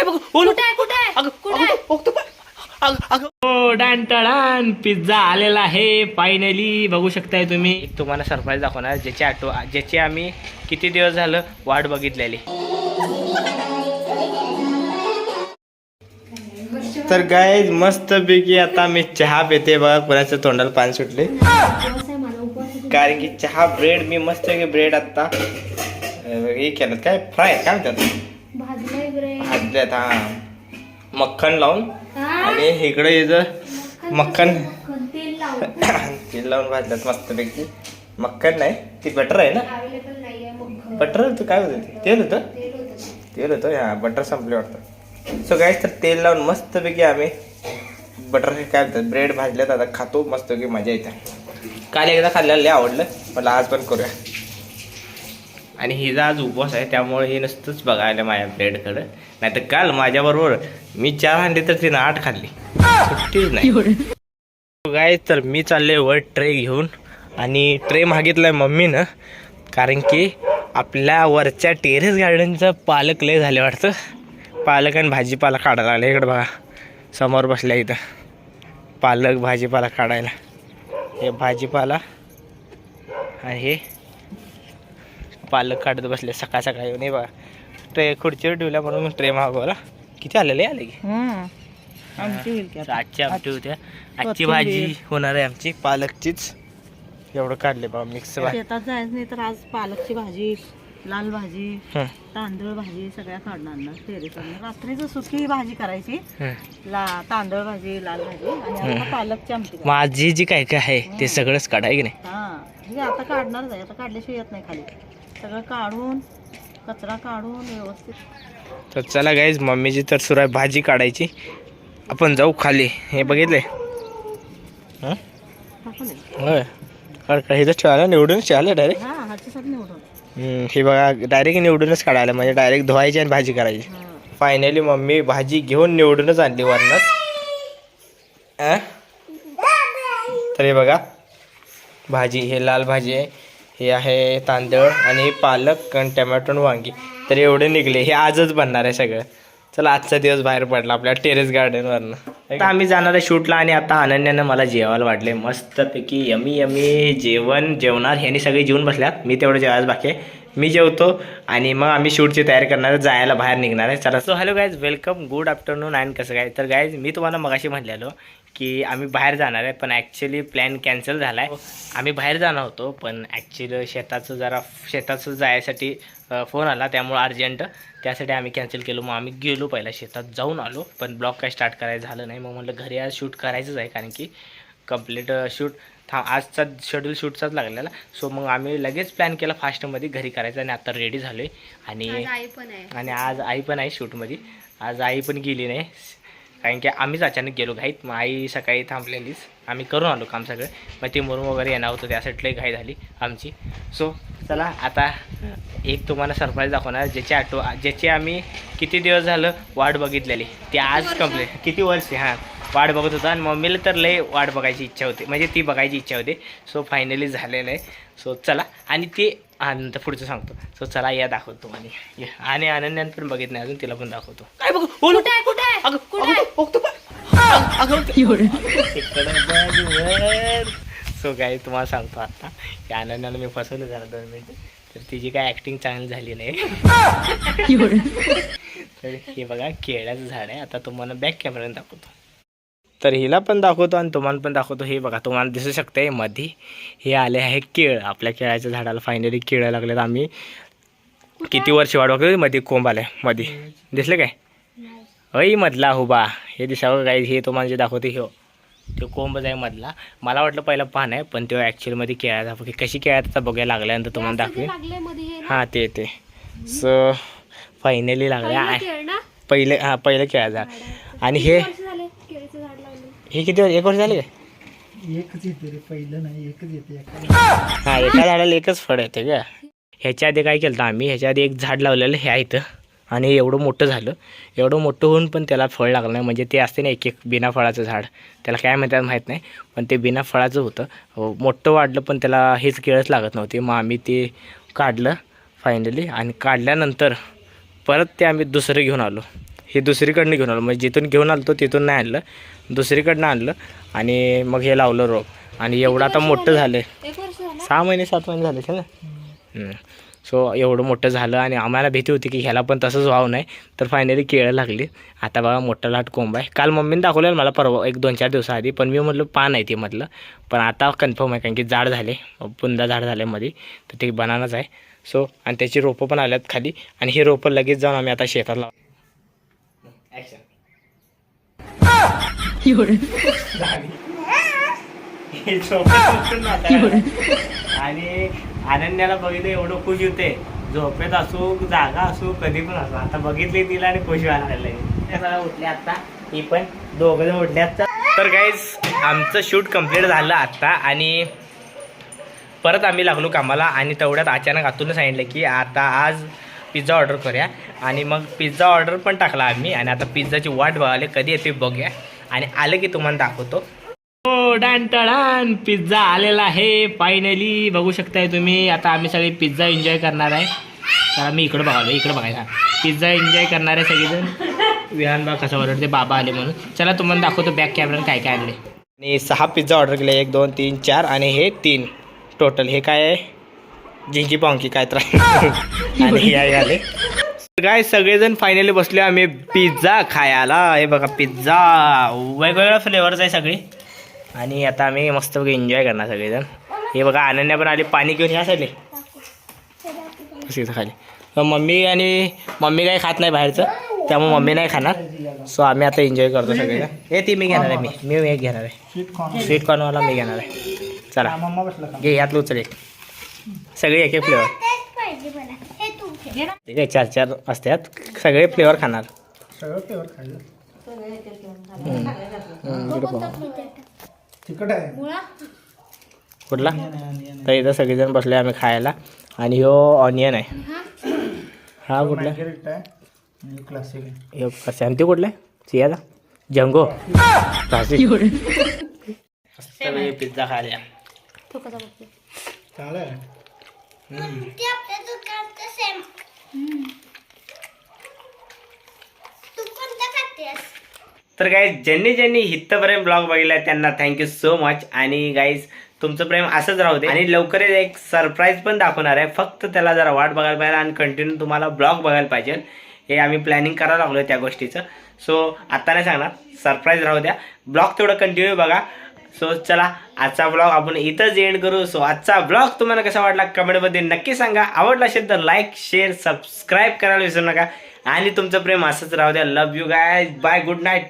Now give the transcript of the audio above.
काय बघ? बोलू कुठे आहे कुठे आहे? अगं कुठे आहे? अगं, बघतो पण. अगं, अगं. हो डान टडान पिझ्झा आलेला आहे फायनली बघू शकताय तुम्ही. एक तुम्हाला सरप्राईज दाखवणार ज्याची आठव ज्याची आम्ही किती दिवस झालं वाट बघितलेली. तर गाय मस्त पैकी आता मी चहा पिते बघा. कोणाच्या तोंडाला पाणी सुटले. कारण की चहा ब्रेड मी मस्त पैकी ब्रेड आता हे केलं. काय? फ्राय काय म्हणतात? भाजल्यात हा मक्खन लावून? आणि इकडे याचं मक्खन तेल लावून? भाजल्यात मस्तपैकी. मक्खन नाही ती बटर आहे ना? बटर होतं काय होतं तेल होतं? तेल होतं होतं हा बटर संपले वाटतं. सो काय तर तेल लावून मस्तपैकी आम्ही बटर काय म्हणतात ब्रेड भाजल्यात. आता खातो मस्तपैकी मजा येते. काल एकदा खाल्ल्याला लय आवडलं मला आज पण करूया. आणि हिचा आज उपवास आहे त्यामुळे हे नसतंच बघायला माझ्या ब्रेडकडं. नाही तर काल माझ्याबरोबर मी चार अंडे तर तिनं आठ खाल्ली. सुट्टीच नाही. काय तर मी चालले वर ट्रे घेऊन आणि ट्रे मागितलाय मम्मीनं कारण की आपल्या वरच्या टेरेस गार्डनचं पालक लय झाले वाटतं. पालक आणि भाजीपाला काढायला लागले इकडं बघा. समोर बसल्या इथं. पालक भाजीपाला काढायला. हे भाजीपाला आणि हे पालक काढत बसले सकाळ सकाळी येऊन. हे बघा ट्रे खुर्चीवर ठेवल्या म्हणून ट्रे मागवला. किती आलेले आले की? आमची होईल की तर आता. आजची आमटी होत्या. आजची कोथिंबीर. भाजी होणार आहे आमची. पालकचीच. एवढं काढले बा मिक्स बा. शेतात जायचं नाही तर आज पालकची भाजी लाल भाजी हं, तांदूळ भाजी सगळ्या काढणार ना टेरेसवर रात्रीच सुकी भाजी करायची. हं. ला तांदूळ भाजी लाल भाजी आणि आता पालकची आमटी करायची. माझी जी काय काय आहे ते सगळंच काढाय की नाही? हा. म्हणजे आता काढणारच आहे आता काढल्याशिवाय येत नाही खाली. सगळं काढून कचरा काढून व्यवस्थित. तर चला गाईज मम्मीची तर सुरू आहे भाजी काढायची. आपण जाऊ खाली. हे बघितले हं? होय. ठेवायला निवडूनच ठेवायला डायरेक्ट हा हे बघा डायरेक्ट निवडूनच काढायला म्हणजे डायरेक्ट धुवायची आणि भाजी करायची. फायनली मम्मी भाजी घेऊन निवडूनच आणली वरनच अं? तर हे बघा भाजी हे लाल भाजी आहे. हे आहे तांदूळ आणि पालक आणि टमॅटो आणि वांगी. तर एवढे निघले. हे आजच बनणार आहे सगळं. चला आजचा दिवस बाहेर पडला आपल्या टेरेस गार्डनवरनं आता आम्ही जाणार आहे शूटला आणि आता अनन्यानं मला जेवायला वाटले मस्तपैकी यमी यमी जेवण जेवणार. ह्यानी सगळे जेवून बसल्यात. मी तेवढं जेवायला बाकी आहे. मी जेवतो आणि मग आम्ही शूटची तयारी करणार आहे, जायला बाहेर निघणार आहे. चला. So hello guys welcome good afternoon and कसं काय? तर गायज मी तुम्हाला मगाशी म्हटलेलो की आम्ही बाहेर जाणार आहे पण ॲक्च्युली प्लॅन कॅन्सल झाला आहे आम्ही बाहेर जाणार होतो पण ॲक्च्युली शेताचं जरा शेताचं जायसाठी फोन आला त्यामुळं अर्जंट त्यासाठी आम्ही कॅन्सल केलो. मग आम्ही गेलो पहिला शेतात जाऊन आलो पण ब्लॉग काय स्टार्ट करायचं झालं नाही. मग म्हटलं घरी आज शूट करायचंच आहे कारण की कंप्लीट शूट था आजचा शेड्यूल शूटचाच लागलेला. सो मग आम्ही लगेच प्लॅन केला फास्टमध्ये घरी करायचं आणि आता रेडी झालो आहे आणि आज आई पण आहे. आणि आज आई पण आहे शूटमध्ये आज आई पण गेली नाही. कारण की आम्हीच अचानक गेलो घाईत मग आई सकाळी थांबलेलीच. आम्ही करून आलो काम सगळं. मग ते मुरुम वगैरे येणार होतं त्यासाठी लई घाई झाली आमची. सो चला आता एक तुम्हाला सरप्राईज दाखवणार. ज्याची आठव ज्याची आम्ही किती दिवस झालं वाट बघितलेली ती आज कंप्लीट किती वर्ष? हां. वाट बघत होता आणि मम्मीला तर लय वाट बघायची इच्छा होती. म्हणजे ती बघायची इच्छा होती. सो फायनली झालेलं आहे. सो चला. आणि ते नंतर पुढचं सांगतो. सो चला या दाखवतो या. आणि अनन्यान पण बघित नाही अजून तिला पण दाखवतो. काय बघ? सो काय तुम्हाला सांगतो आता. की अनन्याला मी फसवलं जरा दोन मिनिटं. तर तिची काय ॲक्टिंग चांगली झाली नाही. तर हे बघा केळ्याचं झाड आहे. आता तुम्हाला बॅक कॅमेऱ्याने दाखवतो. तर हिला पण दाखवतो आणि तुम्हाला पण दाखवतो. हे बघा तुम्हाला दिसू शकते मध्ये हे आले आहे केळ. आपल्या केळ्याच्या झाडाला फायनली केळं लागलेत. आम्ही किती वर्ष वाढ बघतो मध्ये कोंब आले मध्ये दिसले काय? अय मधला हुबा. हे दिसावं काय? हे तुम्हाला जे दाखवते हो तो कोंबच आहे मधला. मला वाटलं पहिला पान आहे पण तो ॲक्च्युअलमध्ये केळ्याचा बघ कशी केळ्याचा बघायला लागल्यानंतर तुम्हाला मध्ये हे हां ते ते. सो फायनली लागले. पहिलं हां पहिलं केळ्याचा आणि हे किती वर्ष झाले केळीचं झाड लावलं हे किती वर्ष- एक वर्ष झाले काय? एकच येते रे पहिलं नाही एकच येते हा एका झाडाला एकच फळ येते का? ह्याच्या आधी काय केलं आम्ही ह्याच्या आधी एक झाड लावलेलं हे आहे इथं. आणि एवढं मोठं झालं. एवढं मोठं होऊन पण त्याला फळ लागलं नाही. म्हणजे ते असते ना एक एक बिना फळाचं झाड. त्याला काय म्हणतात माहीत नाही. पण ते बिना फळाचं होतं. अहो, मोठं वाढलं पण त्याला हेच केळच लागत नव्हते. मग आम्ही ते काढलं फायनली आणि काढल्यानंतर परत ते आम्ही दुसरं घेऊन आलो. हे दुसरीकडनं घेऊन आलो. म्हणजे जिथून घेऊन आलो तिथून नाही आणलं. दुसरीकडनं आणलं आणि मग हे लावलं रोप. आणि एवढं आता मोठं झालं? सहा महिने सात महिने झाले का ना? सो एवढं मोठं झालं आणि आम्हाला भीती होती की ह्याला पण तसंच व्हावं नाही. तर फायनली केळं लागली. आता बघा मोठा लाट कोंब आहे. काल मम्मीने दाखवलेलं मला परवा एक दोन चार दिवसाआधी पण मी म्हटलं पान आहे ते म्हटलं पण आता कन्फर्म आहे कारण की झाड झाले. पुंदा झाड झाले मध्ये तर ते बनानाच आहे. सो आणि त्याची रोपं पण आल्यात खाली. आणि ही रोपं लगेच जाऊन आम्ही आता शेतात लाव आणि अनन्याला बघितलं एवढं खुश होते. झोपेत असो जागा असो कधी पण असो. आता बघितली तिला आणि खुश व्हायला उठले आता. ही पण दोघं जण उठले आता. तर काहीच आमचं शूट कंप्लीट झालं आता आणि परत आम्ही लागलो कामाला आणि तेवढ्यात अचानक आतून सांगितलं की आता आज पिझ्झा ऑर्डर करूया. आणि मग पिझ्झा ऑर्डर पण टाकला आम्ही. आणि आता पिझ्झाची वाट बघाले कधी येते बघूया. आणि आलं की तुम्हाला दाखवतो. हो डान पिझ्झा आलेला आहे. फायनली बघू शकताय तुम्ही. आता आम्ही सगळे पिझ्झा एन्जॉय करणार आहे. तर मी इकडं बघालो इकडं बघायला. पिझ्झा एन्जॉय करणार आहे सगळेजण. विहान बा कसं ओरडते बाबा आले म्हणून. चला तुम्हाला दाखवतो बॅक कॅमेरा काय काय आणले आणि सहा पिझ्झा ऑर्डर केले. एक दोन तीन चार आणि हे तीन टोटल हे काय आहे? जिंकी पांकी काय त्रास आणि आले. काय सगळेजण फायनली बसले. आम्ही पिझ्झा खायला. हे बघा पिझ्झा वेगवेगळ्या फ्लेवर्स आहे सगळे. आणि आता आम्ही मस्त एन्जॉय करणार सगळेजण. हे बघा अनन्या पण आली. पाणी घेऊन या साईडले. खाली. मम्मी आणि मम्मी काही खात नाही बाहेरचं. त्यामुळे मम्मी नाही खाणार. सो आम्ही आता एन्जॉय करतो सगळेजण. हे ती मी घेणार आहे मी. मी एक घेणार आहे. स्वीट कॉर्नवाला मी घेणार आहे. चला. घे यातलं उचल एक. सगळे एक एक फ्लेवर ठीक आहे चार चार असतात. सगळे फ्लेवर खाणार. सगळं फ्लेवर आहे. कुठला. तर इथं सगळेजण बसले आम्ही खायला. आणि ह्यो ऑनियन आहे. हा? कुठला? आहे. क्लासिक आहे. आणि ते कुठला आहे? सियाचा? जंगो. पिझ्झा खायला. चालेल तर गाईज ज्यांनी ज्यांनी हित्तपर्यंत ब्लॉग बघितला त्यांना थँक्यू सो मच आणि गाईज तुमचं प्रेम असंच राहू दे. आणि लवकरच एक सरप्राईज पण दाखवणार आहे. फक्त त्याला जरा वाट बघायला पाहिजे आणि कंटिन्यू तुम्हाला ब्लॉग बघायला पाहिजे. हे आम्ही प्लॅनिंग करायला लागलो त्या गोष्टीचं. सो आता नाही सांगणार. सरप्राईज राहू द्या. ब्लॉग तेवढं कंटिन्यू बघा. सो चला आजचा ब्लॉग आपण इथंच एंड करू. सो आजचा ब्लॉग तुम्हाला कसा वाटला कमेंटमध्ये नक्की सांगा. आवडला असेल तर लाईक शेअर सबस्क्राईब करायला विसरू नका. आणि तुमचं प्रेम असंच राहू द्या. Love you guys bye good night